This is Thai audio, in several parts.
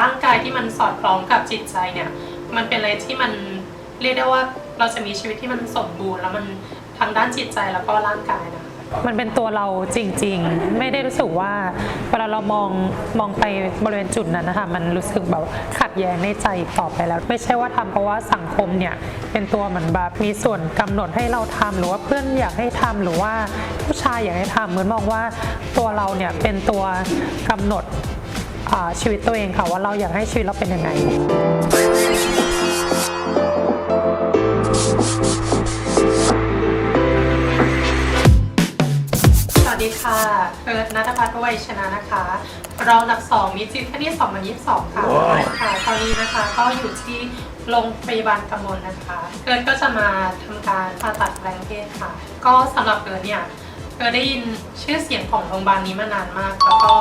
ร่างกายที่มันสอดคล้องกับจิตใจเนี่ย มันเป็นอะไรที่มันเรียกได้ว่าเราจะมีชีวิตที่มันสมบูรณ์ แล้วมันทั้งด้านจิตใจแล้วก็ร่างกายนะมันเป็นตัวเราจริง ๆ ไม่ได้รู้สึกว่าเวลาเรามองมองไปบริเวณจุดนั้นนะคะมันรู้สึกแบบขัดแย้งในใจอีกต่อไปแล้ว ไม่ใช่ว่าทำเพราะว่าสังคมเนี่ยเป็นตัวเหมือนแบบมีส่วนกำหนดให้เราทำหรือว่าเพื่อนอยากให้ทำหรือว่าผู้ชายอยากให้ทำเหมือนมองว่าตัวเราเนี่ยเป็นตัวกำหนด ชีวิตตัวเองค่ะว่าเราอยากให้ชีวิตเราเป็นยังไงสวัสดีค่ะเอิร์ธนัทพัฒน์วัยชนะนะคะ รองอันดับ2มิจิฟนี่2022 ค่ะค่ะ ตอนนี้นะคะก็อยู่ที่โรงพยาบาลกำมลนะคะเอิร์ธก็จะมาทำการผ่าตัดแปลงเพศค่ะ ก็สำหรับเอิร์ธเนี่ยเอิร์ธได้ยินชื่อเสียงของโรงพยาบาลนี้มานานมาก แล้วก็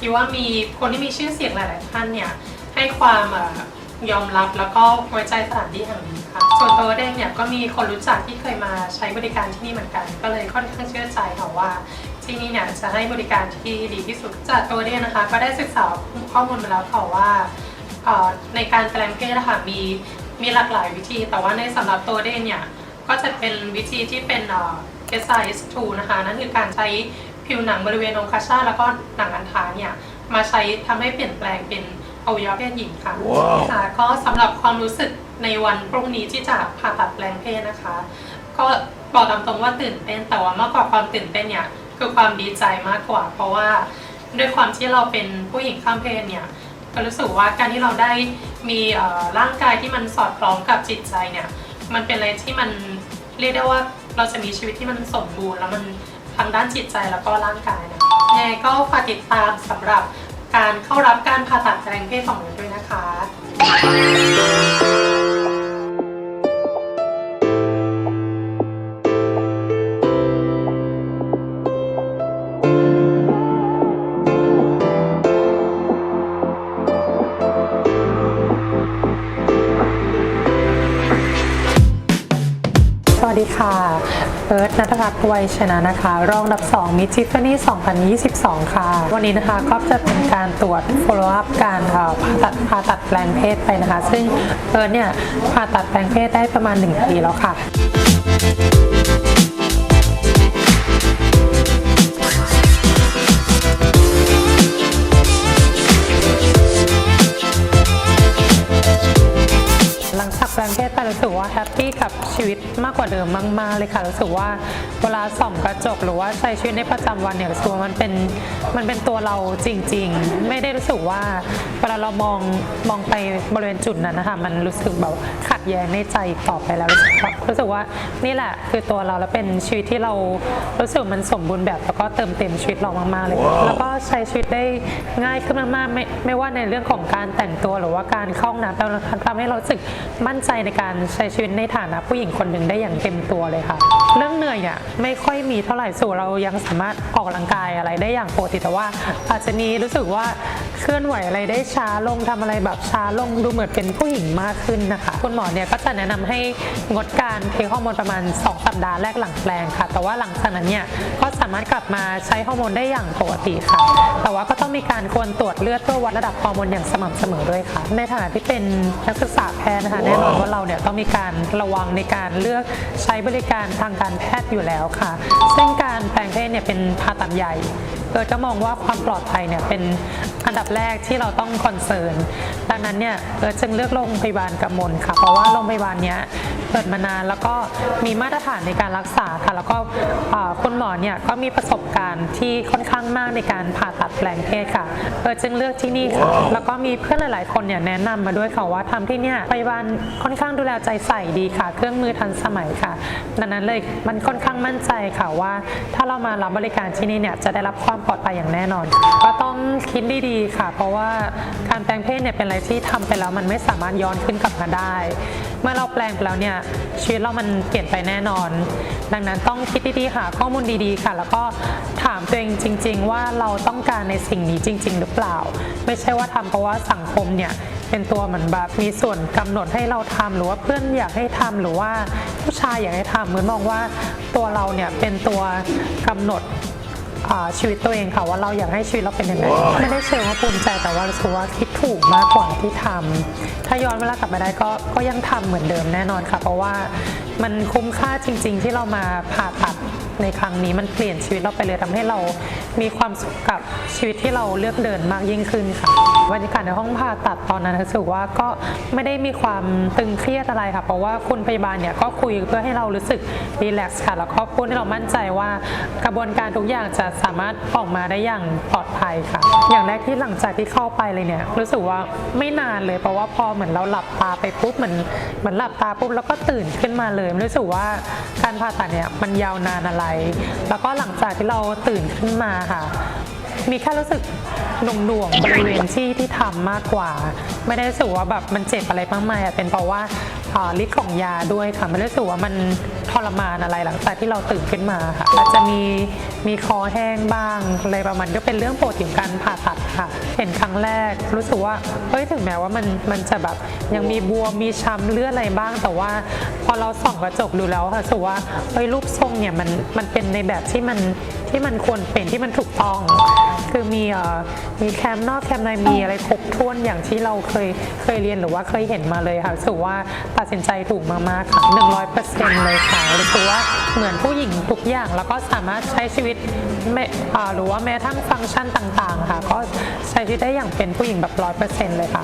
คิดว่ามีคนที่มีชื่อเสียงหลาย ๆ ท่านเนี่ยให้ความอยอมรับแล้วก็ไว้ใจสถานที่แห่งนี้ค่ะส่วนตัวเองเนี่ยก็มีคนรู้จักที่เคยมาใช้บริการที่นี่เหมือนกัน ก็เลยค่อนข้างเชื่อใจค่ะว่าที่นี่เนี่ยจะให้บริการที่ดีที่สุดจากตัวเองนะคะ ก็ได้ศึกษาข้อมูลมาแล้วค่ะว่าในการแปลงเพศนะคะมีมีหลากหลายวิธี แต่ว่าในสำหรับตัวเองเนี่ยก็จะเป็นวิธีที่เป็นเอ่อ SIS2 นะคะ นั่นคือการใช้ ผิวหนังบริเวณองคชาตแล้วก็หนังอันทาเนี่ยมาใช้ทำให้เปลี่ยนแปลงเป็นอวัยวะเพศหญิงค่ะว้าวค่ะก็สำหรับความรู้สึกในวันพรุ่งนี้ที่จะผ่าตัดแปลงเพศนะคะ ก็บอกตามตรงว่าตื่นเต้นแต่ว่ามากกว่าความตื่นเต้นเนี่ยคือความดีใจมากกว่า เพราะว่าด้วยความที่เราเป็นผู้หญิงข้ามเพศเนี่ยก็รู้สึกว่าการที่เราได้มีเอ่อร่างกายที่มันสอดคล้องกับจิตใจเนี่ยมันเป็นอะไรที่มันเรียกได้ว่าเราจะมีชีวิตที่มันสมบูรณ์แล้วมัน ทั้งด้านจิตใจแล้วก็ร่างกายนะยังไงก็ฝากติดตามสำหรับการเข้ารับการผ่าตัดแปลงเพศของเราด้วยนะคะสวัสดีค่ะ เอิร์ธนัทพัฒน์วัยชนะนะคะ รองอันดับ 2 มิจิฟนี่2022 ค่ะ วันนี้นะคะก็จะเป็นการตรวจ follow up การเอ่อผ่าตัดผ่าตัดแปลงเพศไปนะคะ ซึ่งเอิร์ธเนี่ยผ่าตัดแปลงเพศได้ประมาณ 1 ปีแล้วค่ะ กว่าเดิมมาก ๆ เลยค่ะรู้สึกว่า เวลาส่องกระจกหรือว่าใช้ชีวิตในประจำวันเนี่ยรู้สึกว่ามันเป็นมันเป็นตัวเราจริง ๆ ไม่ได้รู้สึกว่าเวลาเรามองมองไปบริเวณจุดนั้นนะคะมันรู้สึกแบบขัดแย้งในใจต่อไปแล้วรู้สึกว่ารู้สึกว่านี่แหละคือตัวเราแล้วเป็นชีวิตที่เรารู้สึกมันสมบูรณ์แบบแล้วก็เติมเต็มชีวิตเรามากๆเลย แล้วก็ใช้ชีวิตได้ง่ายขึ้นมากๆไม่ไม่ว่าในเรื่องของการแต่งตัวหรือว่าการเข้าห้องน้ำแล้วนะคะทำให้เรารู้สึกมั่นใจในการใช้ชีวิตในฐานะผู้หญิงคนหนึ่งได้อย่างเต็มตัวเลยค่ะ เรื่องเหนื่อยเนี่ยไม่ค่อยมีเท่าไหร่สู่เรายังสามารถออกกำลังกายอะไรได้อย่างปกติแต่ว่าอาจจะมีรู้สึกว่า เคลื่อนไหวอะไรได้ช้าลงทำอะไรแบบช้าลงดูเหมือนเป็นผู้หญิงมากขึ้นนะคะ คุณหมอเนี่ยก็จะแนะนำให้งดการเทคฮอร์โมนประมาณ 2 สัปดาห์แรกหลังแปลงค่ะ แต่ว่าหลังจากนั้นเนี่ยก็สามารถกลับมาใช้ฮอร์โมนได้อย่างปกติค่ะ แต่ว่าก็ต้องมีการควรตรวจเลือดเพื่อวัดระดับฮอร์โมนอย่างสม่ำเสมอด้วยค่ะ ในฐานะที่เป็นนักศึกษาแพทย์นะคะแน่นอนว่าเราเนี่ยต้องมีการระวังในการเลือกใช้บริการทางการแพทย์อยู่แล้วค่ะ ซึ่งการแปลงเพศ เนี่ยเป็นผ่าตัดใหญ่เอิร์ธก็มองว่าความปลอดภัยเนี่ยเป็นอันดับแรกที่เราต้องคอนเซิร์นดังนั้นเนี่ยเออจึงเลือกโรงพยาบาลกำมลค่ะ เพราะว่าโรงพยาบาลเนี้ยเปิดมานาน แล้วก็มีมาตรฐานในการรักษาค่ะแล้วก็เอ่อคุณหมอเนี่ยก็มีประสบการณ์ที่ค่อนข้างมากในการผ่าตัดแปลงเพศค่ะเอิร์ธจึงเลือกที่นี่ค่ะ แล้วก็มีเพื่อนหลาย ๆ คนเนี่ยแนะนำมาด้วยค่ะว่าทำที่เนี่ยพยาบาลค่อนข้างดูแลใจใส่ดีค่ะ เครื่องมือทันสมัยค่ะ ดังนั้นเลยมันค่อนข้างมั่นใจค่ะว่า ถ้าเรามารับบริการที่นี่เนี่ยจะได้รับความปลอดภัยอย่างแน่นอน ก็ต้องคิดดีๆค่ะ เพราะว่าการแปลงเพศเนี่ยเป็นอะไรที่ทำไปแล้วมันไม่สามารถย้อนขึ้นกลับมาได้ เมื่อเราแปลงไปแล้วเนี่ยชีวิตเรามันเปลี่ยนไปแน่นอน ดังนั้นต้องคิดดีๆหาข้อมูลดีๆค่ะ แล้วก็ถามตัวเองจริง ๆ ว่าเราต้องการในสิ่งนี้จริง ๆ หรือเปล่า ไม่ใช่ว่าทำเพราะว่าสังคมเนี่ยเป็นตัวเหมือนแบบมีส่วนกำหนดให้เราทำหรือว่าเพื่อนอยากให้ทำหรือว่าผู้ชายอยากให้ทำเหมือนมองว่าตัวเราเนี่ยเป็นตัวกำหนด ชีวิตตัวเองค่ะว่าเราอยากให้ชีวิตเราเป็นยังไงไม่ได้เชิงว่าภูมิใจแต่ว่ารู้สึกว่าคิดถูกมากกว่าที่ทำถ้าย้อนเวลากลับมาได้ก็ก็ยังทำเหมือนเดิมแน่นอนค่ะ เพราะว่ามันคุ้มค่าจริง ๆ ที่เรามาผ่าตัด ในครั้งนี้มันเปลี่ยนชีวิตเราไปเลยทำให้เรามีความสุขกับชีวิตที่เราเลือกเดินมากยิ่งขึ้นค่ะบรรยากาศในห้องผ่าตัดตอนนั้นรู้สึกว่าก็ไม่ได้มีความตึงเครียดอะไรค่ะ เพราะว่าคุณพยาบาลเนี่ยก็คุยเพื่อให้เรารู้สึกรีแลกซ์ค่ะ แล้วก็พูดให้เรามั่นใจว่ากระบวนการทุกอย่างจะสามารถออกมาได้อย่างปลอดภัยค่ะ อย่างแรกที่หลังจากที่เข้าไปเลยเนี่ยรู้สึกว่าไม่นานเลยเพราะว่าพอเหมือนเราหลับตาไปปุ๊บเหมือนเหมือนหลับตาปุ๊บแล้วก็ตื่นขึ้นมาเลยรู้สึกว่าการผ่าตัดเนี่ยมันยาวนานอะไรแล้วก็หลังจากที่เราตื่นขึ้นมาค่ะ มีแค่รู้สึกหน่วงๆบริเวณที่ที่ทำมากกว่า ไม่ได้รู้สึกว่าแบบมันเจ็บอะไรมากมายอะเป็นเพราะว่าอ่า ฤทธิ์ของยาด้วยค่ะไม่ได้รู้สึกว่ามันทรมานอะไรหลังจากที่เราตื่นขึ้นมาค่ะอาจจะมีมีคอแห้งบ้างอะไรประมาณก็เป็นเรื่องปกติของการผ่าตัดค่ะ เห็นครั้งแรกรู้สึกว่าเฮ้ยถึงแม้ว่ามันมันจะแบบยังมีบวมมีช้ำเลือดอะไรบ้าง แต่ว่าพอเราส่องกระจกดูแล้วค่ะรู้สึกว่าเฮ้ยรูปทรงเนี่ยมันมันเป็นในแบบที่มันที่มันควรเป็นที่มันถูกต้อง คือมีเอ่อมีแคมนอกแคมในมีอะไรครบถ้วนอย่างที่เราเคยเคยเรียนหรือว่าเคยเห็นมาเลยค่ะรู้สึกว่าตัดสินใจถูกมากๆค่ะ100%เลยค่ะรู้สึกว่าเหมือนผู้หญิงทุกอย่างแล้วก็สามารถใช้ชีวิตไม่หรือว่าแม้ทั้งฟังก์ชันต่างๆ ค่ะ ก็ใช้ชีวิตได้อย่างเป็นผู้หญิงแบบ100%เลยค่ะ